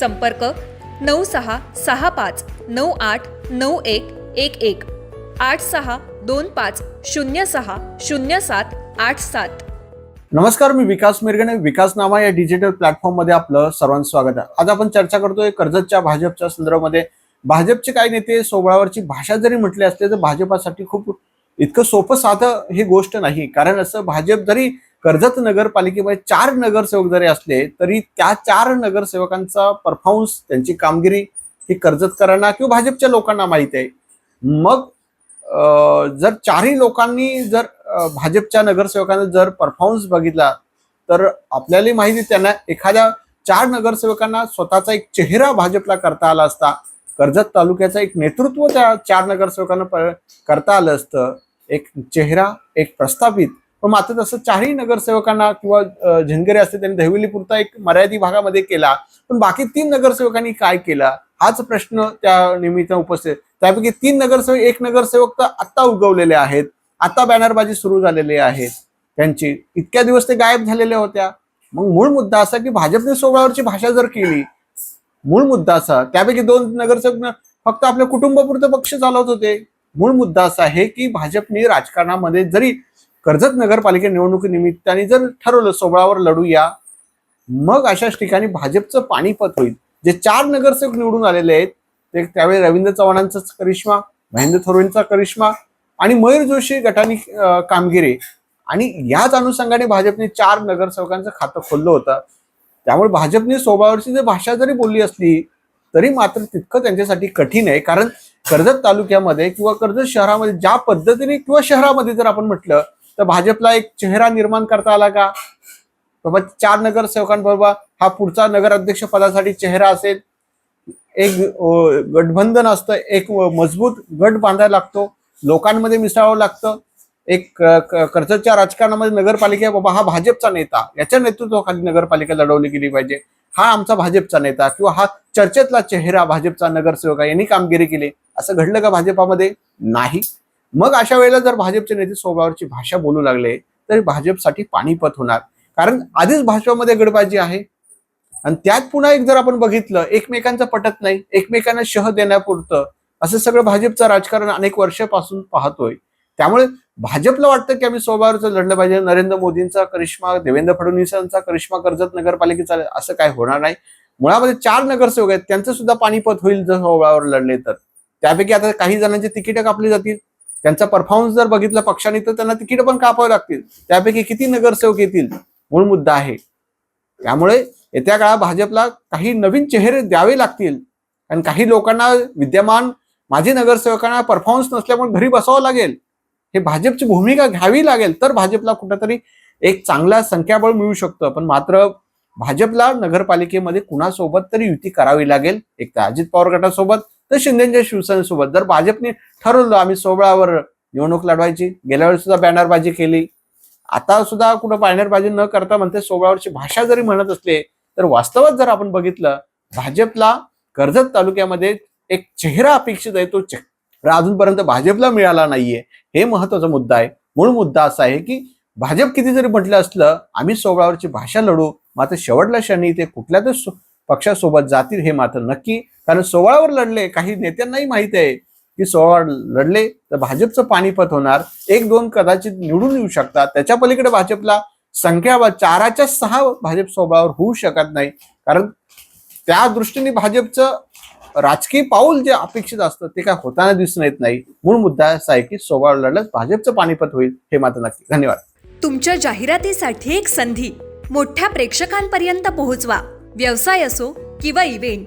संपर्क नऊ सहा सहा पाच नऊ आठ नऊ एक एक एक. आठ सहा दोन पाच शून्य सहा शून्य सात आठ सात. नमस्कार मी विकास मिरगणे. विकास नामा या डिजिटल प्लॅटफॉर्ममध्ये आपलं सर्वांचं स्वागत आहे. आज आपण चर्चा करतोय कर्जतच्या भाजपच्या संदर्भामध्ये. भाजपचे काही नेते सोबळावरची भाषा जरी म्हटली असले तर भाजपासाठी खूप इतकं सोपं साधं ही गोष्ट नाही. कारण असं भाजप जरी कर्जत नगरपालिकेमध्ये चार नगरसेवक जरी असले तरी त्या चार नगरसेवकांचा परफॉर्मन्स त्यांची कामगिरी ही कर्जतकरांना किंवा भाजपच्या लोकांना माहिती आहे. मग जर चारही लोकांनी जर भाजपच्या नगरसेवकांना जर परफॉर्मन्स बघितला तर आपल्याला माहिती त्यांना एखाद्या चार नगरसेवकांना स्वतःचा एक चेहरा भाजपला करता आला असता कर्जत तालुक्याचं एक नेतृत्व त्या चार नगरसेवकांना प- करता आलं असतं. एक चेहरा एक प्रस्थापित पण मात्र तसं चारही नगरसेवकांना किंवा अं, झिंगरे असते त्यांनी दहिवलीपुरता एक मर्यादित भागामध्ये केला पण बाकी तीन नगरसेवकांनी काय केला? हाच प्रश्न त्या निमित्त उपस्थित. त्यापैकी तीन नगरसेवक एक नगरसेवक तर आत्ता उगवलेले आहेत. आता बॅनरबाजी सुरू झालेली आहे त्यांची. इतक्या दिवस ते गायब झालेल्या होत्या. मग मूळ मुद्दा असा की भाजपने सोहळ्यावरची भाषा जर केली मूळ मुद्दा असा. त्यापैकी दोन नगरसेवक फक्त आपल्या कुटुंबापुरतं पक्ष चालवत होते. मूळ मुद्दा असा आहे की भाजपने राजकारणामध्ये जरी कर्जत नगरपालिका निवडणुकीनिमित्ताने जर ठरवलं सोहळावर लढूया मग अशाच ठिकाणी भाजपचं पाणीपत होईल. जे चार नगरसेवक निवडून आलेले आहेत ते त्यावेळी रवींद्र चव्हाणांचा करिश्मा महेंद्र थोरेंचा करिश्मा आणि मयूर जोशी गटानी कामगिरी. आणि याच अनुषंगाने भाजपने चार नगरसेवकांचं खातं खोललं होतं. त्यामुळे भाजपने सोबावरची जर भाषा जरी बोलली असली तरी मात्र तितकं त्यांच्यासाठी कठीण आहे. कारण कर्जत तालुक्यामध्ये किंवा कर्जत शहरामध्ये ज्या पद्धतीने किंवा शहरामध्ये जर आपण म्हटलं तर भाजपला एक चेहरा निर्माण करता आला का? बाबा चार नगरसेवकांबरोबर हा पुढचा नगराध्यक्ष पदासाठी चेहरा असेल. एक गठबंधन असतं एक मजबूत गट बांधायला लागतो. लोकांमध्ये मिसळावं लागतं. एक कर्जतच्या राजकारणामध्ये नगरपालिका बाबा हा भाजपचा नेता. याच्या नेतृत्वाखाली नगरपालिका लढवली गेली पाहिजे. हा आमचा भाजपचा नेता किंवा हा चर्चेतला चेहरा भाजपचा नगरसेवक आहे. यांनी कामगिरी केली. असं घडलं का भाजपामध्ये? नाही. मग अशा वेळेला जर भाजपचे नेते स्वभावाची भाषा बोलू लागले तर भाजपसाठी पाणीपत होणार. कारण आधीच भाजपामध्ये गडबाजी आहे. आणि त्यात पुन्हा एक जर आपण बघितलं एकमेकांचं पटत नाही एकमेकांना शह देण्यापुरतं असं सगळं भाजपचं राजकारण अनेक वर्षापासून पाहतोय. त्यामुळे भाजपला वाटतं की आम्ही स्वभावाचं लढलं पाहिजे. नरेंद्र मोदींचा करिश्मा देवेंद्र फडणवीसांचा करिश्मा कर्जत नगरपालिकेचा असं काय होणार नाही. मुळामध्ये चार नगरसेवक आहेत त्यांचं सुद्धा पाणीपत होईल जर स्वभावावर लढले तर. त्यापैकी आता काही जणांची तिकीटं कापली जातील. त्यांचा परफॉर्मन्स जर बघितला पक्षाने तर त्यांना तिकीट पण कापावे लागतील. त्यापैकी किती नगरसेवक येतील? मूळ मुद्दा आहे. त्यामुळे येत्या काळात भाजपला काही नवीन चेहरे द्यावे लागतील. कारण काही लोकांना विद्यमान माजी नगरसेवकांना परफॉर्मन्स नसल्यामुळे घरी बसावं लागेल. हे भाजपची भूमिका घ्यावी लागेल तर भाजपला कुठेतरी एक चांगला संख्याबळ मिळू शकतं. पण मात्र भाजपला नगरपालिकेमध्ये कुणासोबत तरी युती करावी लागेल? एक तर अजित पवार गटासोबत तर शिंदेच्या शिवसेनेसोबत जर भाजपने ठरवलं आम्ही सोबळावर निवडणूक लढवायची गेल्या वेळी सुद्धा बॅनरबाजी केली. आता सुद्धा कुठं बॅनरबाजी न करता म्हणते सोहळावरची भाषा जरी म्हणत असले तर वास्तवात जर आपण बघितलं भाजपला कर्जत तालुक्यामध्ये एक चेहरा अपेक्षित आहे तो चेहरा अजूनपर्यंत भाजपला मिळाला नाहीये. हे महत्त्वाचा मुद्दा आहे. मूळ मुद्दा असा आहे की भाजप किती जरी म्हटलं असलं आम्ही सोबळावरची भाषा लढू मात्र शेवटल्या क्षणी ते कुठल्या तर पक्षासोबत जातील हे मात्र नक्की कारण सोहळ्यावर लढले काही नेत्यांनाही माहिती आहे की सोहळा लढले तर भाजपचं पाणीपत होणार. एक दोन कदाचित निवडून येऊ शकतात. त्याच्या पलीकडे भाजपला संख्या व चाराच्या सहा भाजप सोहळ्यावर होऊ शकत नाही. कारण त्या दृष्टीने भाजपचं राजकीय पाऊल जे अपेक्षित असतं ते काय होताना दिसून येत नाही. मूळ मुद्दा असा आहे की सोहळा लढल्यास भाजपचं पाणीपत होईल हे मात्र नक्की. धन्यवाद. तुमच्या जाहिरातीसाठी एक संधी. मोठ्या प्रेक्षकांपर्यंत पोहोचवा. व्यवसाय असो किंवा इव्हेंट